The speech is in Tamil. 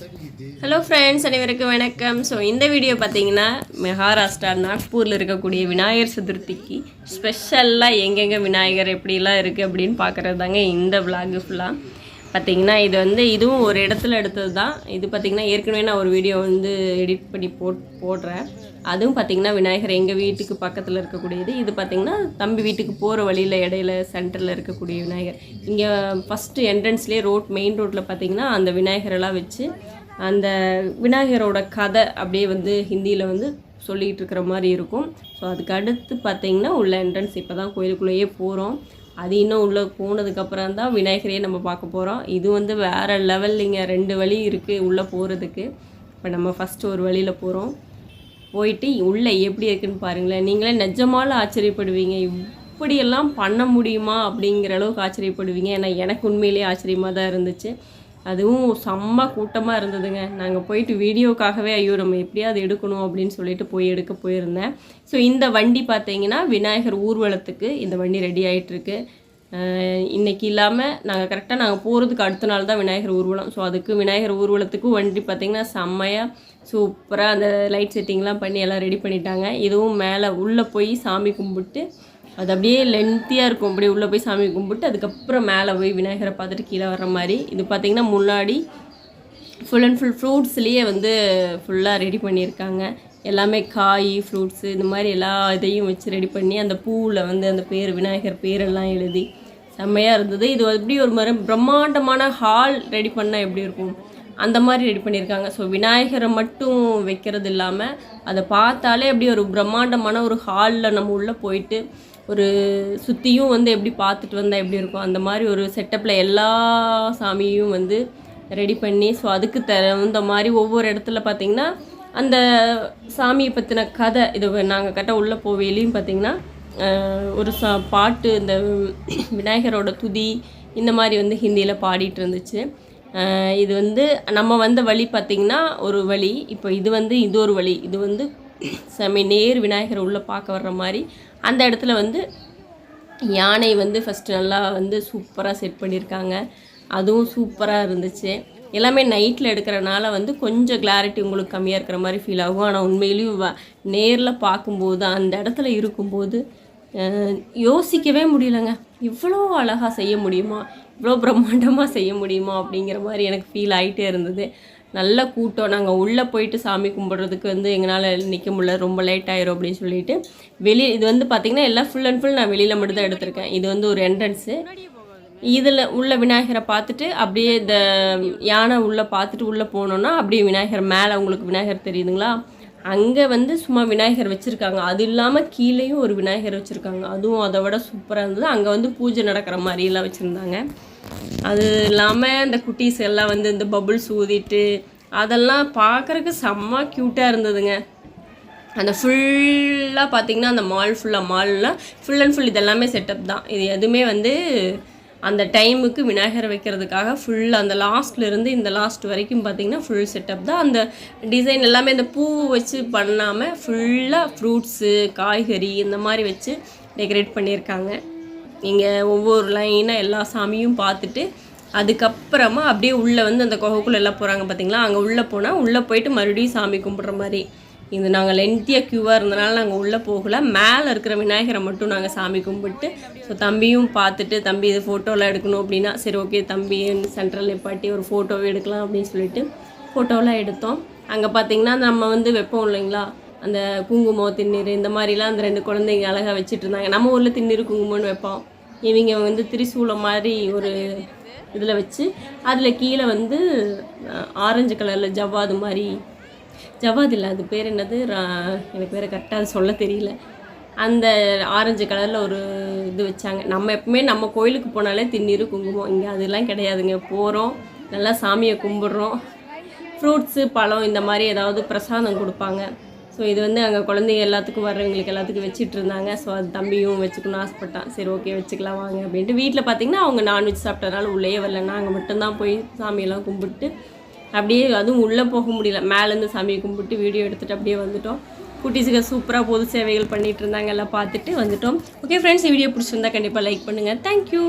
ஹலோ ஃப்ரெண்ட்ஸ் அனைவருக்கும் வணக்கம். ஸோ இந்த வீடியோ பார்த்தீங்கன்னா மகாராஷ்டிரா நாக்பூரில் இருக்கக்கூடிய விநாயகர் சதுர்த்திக்கு ஸ்பெஷலாக எங்கெங்கே விநாயகர் எப்படிலாம் இருக்குது அப்படின்னு பார்க்குறது தாங்க இந்த vlog ஃபுல்லாக பார்த்திங்கன்னா இது வந்து இதுவும் ஒரு இடத்துல எடுத்தது தான் இது பார்த்திங்கன்னா ஏற்கனவே நான் ஒரு வீடியோ வந்து எடிட் பண்ணி போட் போடுறேன். அதுவும் பார்த்தீங்கன்னா விநாயகர் எங்கள் வீட்டுக்கு பக்கத்தில் இருக்கக்கூடியது. இது பார்த்திங்கன்னா தம்பி வீட்டுக்கு போகிற வழியில் இடையில சென்டரில் இருக்கக்கூடிய விநாயகர். இங்கே ஃபஸ்ட்டு என்ட்ரன்ஸ்லேயே ரோட் மெயின் ரோட்டில் பார்த்திங்கன்னா அந்த விநாயகரெல்லாம் வச்சு அந்த விநாயகரோட கதை அப்படியே வந்து ஹிந்தியில் வந்து சொல்லிகிட்டு இருக்கிற மாதிரி இருக்கும். ஸோ அதுக்கு அடுத்து பார்த்திங்கன்னா உள்ள என்ட்ரன்ஸ் இப்போ தான் கோயிலுக்குள்ளேயே போகிறோம் அது இன்னும் உள்ளே போனதுக்கப்புறம் தான் விநாயகரையே நம்ம பார்க்க போகிறோம் இது வந்து வேறு லெவல்லிங்க ரெண்டு வழி இருக்குது உள்ளே போகிறதுக்கு இப்போ நம்ம ஃபஸ்ட்டு ஒரு வழியில் போகிறோம் போயிட்டு உள்ளே எப்படி இருக்குன்னு பாருங்களேன். நீங்களே நிஜமால ஆச்சரியப்படுவீங்க. இப்படியெல்லாம் பண்ண முடியுமா அப்படிங்கிற அளவுக்கு ஆச்சரியப்படுவீங்க. ஏன்னா எனக்கு உண்மையிலேயே ஆச்சரியமாக தான் இருந்துச்சு. அதுவும் செம்ம கூட்டமாக இருந்ததுங்க. நாங்கள் போயிட்டு வீடியோக்காகவே ஐயோ நம்ம எப்படியாவது எடுக்கணும் அப்படின்னு சொல்லிட்டு போய் எடுக்க போயிருந்தேன். ஸோ இந்த வண்டி பார்த்தீங்கன்னா விநாயகர் ஊர்வலத்துக்கு இந்த வண்டி ரெடி ஆகிட்டுருக்கு இன்றைக்கி இல்லாமல் நாங்கள் கரெக்டாக நாங்கள் போகிறதுக்கு அடுத்த நாள் தான் விநாயகர் ஊர்வலம். ஸோ அதுக்கு விநாயகர் ஊர்வலத்துக்கும் வண்டி பார்த்திங்கன்னா செம்மையாக சூப்பராக அந்த லைட் செட்டிங்லாம் பண்ணி எல்லாம் ரெடி பண்ணிட்டாங்க. இதுவும் மேலே உள்ளே போய் சாமி கும்பிட்டு அது அப்படியே லென்த்தியாக இருக்கும். அப்படியே உள்ளே போய் சாமி கும்பிட்டு அதுக்கப்புறம் மேலே போய் விநாயகரை பார்த்துட்டு கீழே வர்ற மாதிரி. இது பார்த்திங்கன்னா முன்னாடி ஃபுல் அண்ட் ஃபுல் ஃப்ரூட்ஸ்லேயே வந்து ஃபுல்லாக ரெடி பண்ணியிருக்காங்க. எல்லாமே காய் ஃப்ரூட்ஸு இந்த மாதிரி எல்லா இதையும் வச்சு ரெடி பண்ணி அந்த பூவில் வந்து அந்த பேர் விநாயகர் பேரெல்லாம் எழுதி செம்மையாக இருந்தது. இது எப்படி ஒரு மாதிரி பிரம்மாண்டமான ஹால் ரெடி பண்ணால் எப்படி இருக்கும்? அந்த மாதிரி ரெடி பண்ணியிருக்காங்க. ஸோ விநாயகரை மட்டும் வைக்கிறது இல்லாமல் அதை பார்த்தாலே அப்படியே ஒரு பிரம்மாண்டமான ஒரு ஹாலில் நம்ம உள்ளே போயிட்டு ஒரு சுற்றியும் வந்து எப்படி பார்த்துட்டு வந்தால் எப்படி இருக்கும்? அந்த மாதிரி ஒரு செட்டப்பில் எல்லா சாமியும் வந்து ரெடி பண்ணி ஸோ அதுக்கு தகுந்த மாதிரி ஒவ்வொரு இடத்துல பார்த்திங்கன்னா அந்த சாமியை பற்றின கதை இது நாங்கள் கட்ட உள்ளே போவேலையும் பார்த்திங்கன்னா ஒரு சா பாட்டு இந்த விநாயகரோட துதி இந்த மாதிரி வந்து ஹிந்தியில் பாடிட்டு இருந்துச்சு. இது வந்து நம்ம வந்த வழி பார்த்திங்கன்னா ஒரு வழி. இப்போ இது வந்து இது ஒரு வழி. இது வந்து செமி நேர் விநாயகர் உள்ளே பார்க்க வர்ற மாதிரி. அந்த இடத்துல வந்து யானை வந்து ஃபஸ்ட்டு நல்லா வந்து சூப்பராக செட் பண்ணியிருக்காங்க. அதுவும் சூப்பராக இருந்துச்சு. எல்லாமே நைட்டில் எடுக்கிறனால வந்து கொஞ்சம் கிளாரிட்டி உங்களுக்கு கம்மியாக இருக்கிற மாதிரி ஃபீல் ஆகும். ஆனால் உண்மையிலேயும் நேரில் பார்க்கும்போது அந்த இடத்துல இருக்கும்போது யோசிக்கவே முடியலங்க. இவ்வளோ அழகாக செய்ய முடியுமா? இவ்வளோ பிரம்மாண்டமாக செய்ய முடியுமா அப்படிங்கிற மாதிரி எனக்கு ஃபீல் ஆகிட்டே இருந்தது. நல்ல கூட்டம். நாங்கள் உள்ளே போயிட்டு சாமி கும்பிட்றதுக்கு வந்து எங்களால் நிற்க முடியல. ரொம்ப லேட் ஆயிரும் அப்படின்னு சொல்லிட்டு. வெளியே இது வந்து பார்த்திங்கன்னா எல்லாம் ஃபுல் அண்ட் ஃபுல் நான் வெளியில் மட்டும் தான் எடுத்திருக்கேன். இது வந்து ஒரு என்ட்ரன்ஸு இதில் உள்ள விநாயகரை பார்த்துட்டு அப்படியே இந்த யானை உள்ளே பார்த்துட்டு உள்ளே போனோன்னா அப்படியே விநாயகர் மேலே உங்களுக்கு விநாயகர் தெரியுதுங்களா? அங்கே வந்து சும்மா விநாயகர் வச்சுருக்காங்க. அது இல்லாமல் கீழேயும் ஒரு விநாயகர் வச்சுருக்காங்க. அதுவும் அதை விட சூப்பராக இருந்தது. அங்கே வந்து பூஜை நடக்கிற மாதிரியெல்லாம் வச்சுருந்தாங்க. அது இல்லாமல் இந்த குட்டீஸ் எல்லாம் வந்து இந்த பபுள்ஸ் ஊதிட்டு அதெல்லாம் பார்க்குறக்கு செம்ம க்யூட்டாக இருந்ததுங்க. அந்த ஃபுல்லாக பார்த்தீங்கன்னா அந்த மால் ஃபுல்லாக மால்லாம் ஃபுல் அண்ட் ஃபுல் இதெல்லாமே செட்டப் தான். இது எதுவுமே வந்து அந்த டைமுக்கு விநாயகர் வைக்கிறதுக்காக ஃபுல் அந்த லாஸ்ட்லேருந்து இந்த லாஸ்ட் வரைக்கும் பார்த்தீங்கன்னா ஃபுல் செட்டப் தான். அந்த டிசைன் எல்லாமே இந்த பூ வச்சு பண்ணாமல் ஃபுல்லாக ஃப்ரூட்ஸு காய்கறி இந்த மாதிரி வச்சு டெக்கரேட் பண்ணியிருக்காங்க. நீங்கள் ஒவ்வொரு லைனாக எல்லா சாமியும் பார்த்துட்டு அதுக்கப்புறமா அப்படியே உள்ளே வந்து அந்த குகைக்குள்ளே எல்லாம் போகிறாங்க பார்த்தீங்களா அங்கே உள்ளே போனால் உள்ளே போயிட்டு மறுபடியும் சாமி கும்பிட்ற மாதிரி. இது நாங்கள் லென்த்தியாக க்யூவாக இருந்தனால நாங்கள் உள்ளே போகல. மேலே இருக்கிற விநாயகரை மட்டும் நாங்கள் சாமி கும்பிட்டு ஸோ தம்பியும் பார்த்துட்டு தம்பி இது ஃபோட்டோலாம் எடுக்கணும் அப்படின்னா சரி ஓகே தம்பி சென்ட்ரல் நிப்பாட்டி ஒரு ஃபோட்டோவே எடுக்கலாம் அப்படின்னு சொல்லிட்டு ஃபோட்டோலாம் எடுத்தோம். அங்கே பார்த்தீங்கன்னா நம்ம வந்து வைப்போம் இல்லைங்களா? அந்த குங்குமம் திண்ணீர் இந்த மாதிரிலாம் அந்த ரெண்டு குழந்தைங்க அழகாக வச்சுட்டு இருந்தாங்க நம்ம ஊரில் திண்ணீர் குங்குமம்னு வைப்போம். இவங்க வந்து திரிசூலம் மாதிரி ஒரு இதில் வச்சு அதில் கீழே வந்து ஆரஞ்சு கலரில் ஜவ்வாது மாதிரி ஜவ்வாது இல்லை அது பேர் என்னது? ரா- எனக்கு வேறு கரெக்டாக அது சொல்ல தெரியல. அந்த ஆரஞ்சு கலரில் ஒரு இது வச்சாங்க. நம்ம எப்பவுமே நம்ம கோயிலுக்கு போனாலே திண்ணீர் குங்குமம் இங்கே அதெல்லாம் கிடையாதுங்க. போகிறோம் நல்லா சாமியை கும்பிட்றோம். ஃப்ரூட்ஸு பழம் இந்த மாதிரி ஏதாவது பிரசாதம் கொடுப்பாங்க. ஸோ இது வந்து அங்கே குழந்தைங்க எல்லாத்துக்கும் வர்றவங்களுக்கு எல்லாத்துக்கும் வச்சுட்டு இருந்தாங்க ஸோ அது தம்பியும் வச்சுக்கணும்னு ஆசைப்பட்டான். சரி ஓகே வச்சுக்கலாம் வாங்க அப்படின்ட்டு. வீட்டில் பார்த்தீங்கன்னா அவங்க நான்வெஜ் சாப்பிட்டதுனால உள்ளேயே வரல. நாங்கள் மட்டும்தான் போய் சாமியெல்லாம் கும்பிட்டு அப்படியே அதுவும் உள்ளே போக முடியல. மேலேருந்து சாமியை கும்பிட்டு வீடியோ எடுத்துகிட்டு அப்படியே வந்துட்டோம். குட்டீஸுக்கு சூப்பராக பொது சேவைகள் பண்ணிட்டு இருந்தாங்க. எல்லாம் பார்த்துட்டு வந்துட்டோம். ஓகே ஃப்ரெண்ட்ஸ் வீடியோ பிடிச்சிருந்தா கண்டிப்பாக லைக் பண்ணுங்கள் தேங்க்யூ